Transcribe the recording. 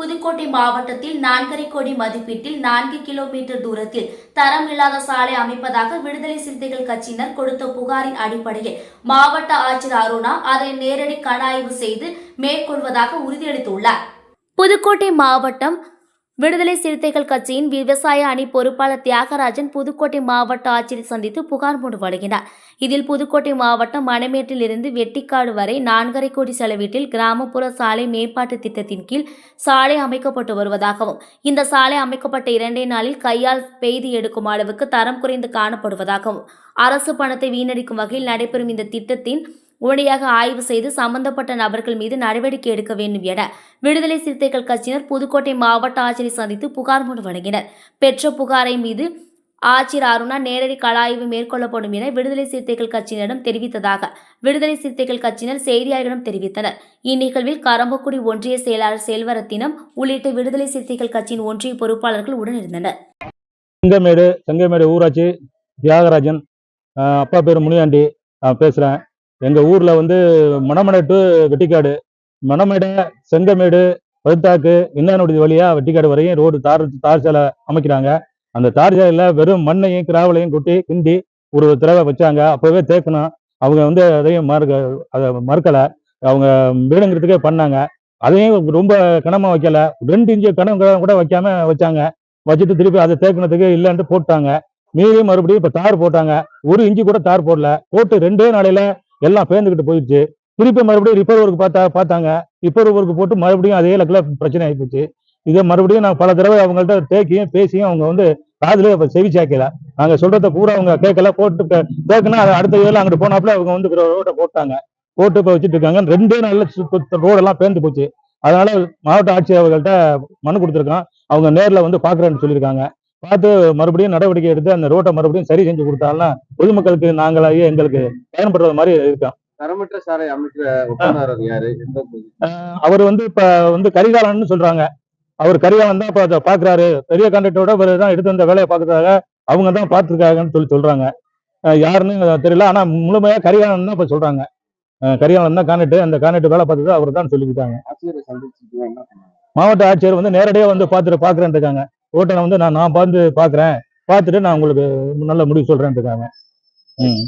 புதுக்கோட்டை மாவட்டத்தில் நான்கரை கோடி மதிப்பீட்டில் நான்கு கிலோமீட்டர் தூரத்தில் தரம் இல்லாத சாலை அமைப்பதாக விடுதலை சிறுத்தைகள் கட்சியினர் கொடுத்த புகாரின் அடிப்படையில் மாவட்ட ஆட்சியர் அருணா அதனை நேரடி கணாய்வு செய்து மேற்கொள்வதாக உறுதியளித்துள்ளார். புதுக்கோட்டை மாவட்டம் விடுதலை சிறுத்தைகள் கட்சியின் விவசாய அணி பொறுப்பாளர் தியாகராஜன் புதுக்கோட்டை மாவட்ட ஆட்சியரை சந்தித்து புகார் மனு வழங்கினார். இதில் புதுக்கோட்டை மாவட்டம் மணமேட்டில் இருந்து வெட்டிக்காடு வரை நான்கரை கோடி செலவீட்டில் கிராமப்புற சாலை மேம்பாட்டு திட்டத்தின் கீழ் சாலை அமைக்கப்பட்டு வருவதாகவும் இந்த சாலை அமைக்கப்பட்ட இரண்டே நாளில் கையால் பெய்து எடுக்கும் அளவுக்கு தரம் குறைந்து காணப்படுவதாகவும் அரசு பணத்தை வீணடிக்கும் வகையில் நடைபெறும் இந்த திட்டத்தின் உடனடியாக ஆய்வு செய்து சம்பந்தப்பட்ட நபர்கள் மீது நடவடிக்கை எடுக்க வேண்டும் என விடுதலை சிறுத்தைகள் கட்சியினர் புதுக்கோட்டை மாவட்ட ஆட்சியரை சந்தித்து புகார் மனு வழங்கினர். பெற்ற புகாரை மீது ஆட்சியர் அருணா நேரடி கலாய்வு மேற்கொள்ளப்படும் என விடுதலை சிறுத்தைகள் கட்சியினரிடம் தெரிவித்ததாக விடுதலை சிறுத்தைகள் கட்சியினர் செய்தியாளர்களிடம் தெரிவித்தனர். இந்நிகழ்வில் கரம்பக்குடி ஒன்றிய செயலாளர் செல்வரத்தினம் உள்ளிட்ட விடுதலை சிறுத்தைகள் கட்சியின் ஒன்றிய பொறுப்பாளர்கள் உடனிருந்தனர். செங்கமேடு செங்கமேடு ஊராட்சி தியாகராஜன் அப்பா பேர் முனியாண்டி பேசுகிறேன் எங்கள் ஊரில் வந்து மணமடை டு வெட்டிக்காடு. மணமடை செங்கமேடு பழுத்தாக்கு இன்னானுடைய வழியாக வெட்டிக்காடு வரையும் ரோடு தார் தார் சாலை அமைக்கிறாங்க. அந்த தார் சாலையில் வெறும் மண்ணையும் கிராவலையும் கொட்டி கிண்டி ஒரு தடவை வச்சாங்க. அப்போவே தேக்கணும். அவங்க வந்து அதையும் மறுக்க அதை மறுக்கலை. அவங்க வீடுங்கிறதுக்கே பண்ணாங்க. அதையும் ரொம்ப கனமாக வைக்கல. ரெண்டு இன்ச்சு கனம் கூட வைக்காம வச்சாங்க. வச்சுட்டு திருப்பி அதை தேக்கினதுக்கு இல்லைன்ட்டு போட்டாங்க. மீறியும் மறுபடியும் இப்போ தார் போட்டாங்க. ஒரு இஞ்சி கூட தார் போடல. போட்டு ரெண்டே நாளையில எல்லாம் பேர்ந்துக்கிட்டு போயிடுச்சு. திருப்பி மறுபடியும் ரிப்பேர் ஒர்க் பார்த்தா பார்த்தாங்க. ரிப்பேர் ஒர்க் போட்டு மறுபடியும் அதே லக்கில் பிரச்சனை ஆகிப்போச்சு இதை மறுபடியும் நான் பல தடவை அவங்கள்ட்ட தேக்கியும் பேசியும் அவங்க வந்து காதுல செவி சாய்க்கல. நாங்க சொல்றத பூரா அவங்க கேட்கல. போட்டு கே- கேட்கணும் அதை அடுத்த இதில் அங்கிட்டு போனாப்புல அவங்க வந்து ரோட்டை போட்டாங்க. போட்டு இப்போ வச்சுட்டு இருக்காங்க. ரெண்டே நாள்ல ரோடெல்லாம் பேர்ந்து போச்சு. அதனால மாவட்ட ஆட்சியர் அவர்கள்ட்ட மனு கொடுத்துருக்கான் அவங்க நேரில் வந்து பாக்குறேன்னு சொல்லியிருக்காங்க. பார்த்து மறுபடியும் நடவடிக்கை எடுத்து அந்த ரோட்டை மறுபடியும் சரி செஞ்சு கொடுத்தாலும் பொதுமக்களுக்கு நாங்களாயே எங்களுக்கு பயன்படுறது மாதிரி இருக்கோம். தரமற்ற சாலை அமைக்கிற யாரு? அவர் வந்து இப்ப வந்து கரிகாலன்னு சொல்றாங்க. அவர் கரிகாலன் தான் இப்ப பாக்குறாரு. பெரிய கான்ட்ராக்டரோட இவர் தான் எடுத்து வந்த வேலையை பாக்குறதாக அவங்க தான் பார்த்துருக்காங்கன்னு சொல்லி சொல்றாங்க. யாருன்னு தெரியல. ஆனா முழுமையா கரிகாலன் தான் இப்ப சொல்றாங்க. கரிகாலன் தான் கான்ட்ராக்ட். அந்த கான்ட்ராக்ட் வேலை பார்த்தது அவர் தான் சொல்லிக்கிட்டாங்க. மாவட்ட ஆட்சியர் வந்து நேரடியா வந்து பார்த்துட்டு பாக்குறேன்னு இருக்காங்க. ஓட்டனை வந்து நான் நான் பார்த்து பாக்குறேன் பார்த்துட்டு நான் உங்களுக்கு நல்ல முடிவு சொல்றேன்னு இருக்காங்க ம்.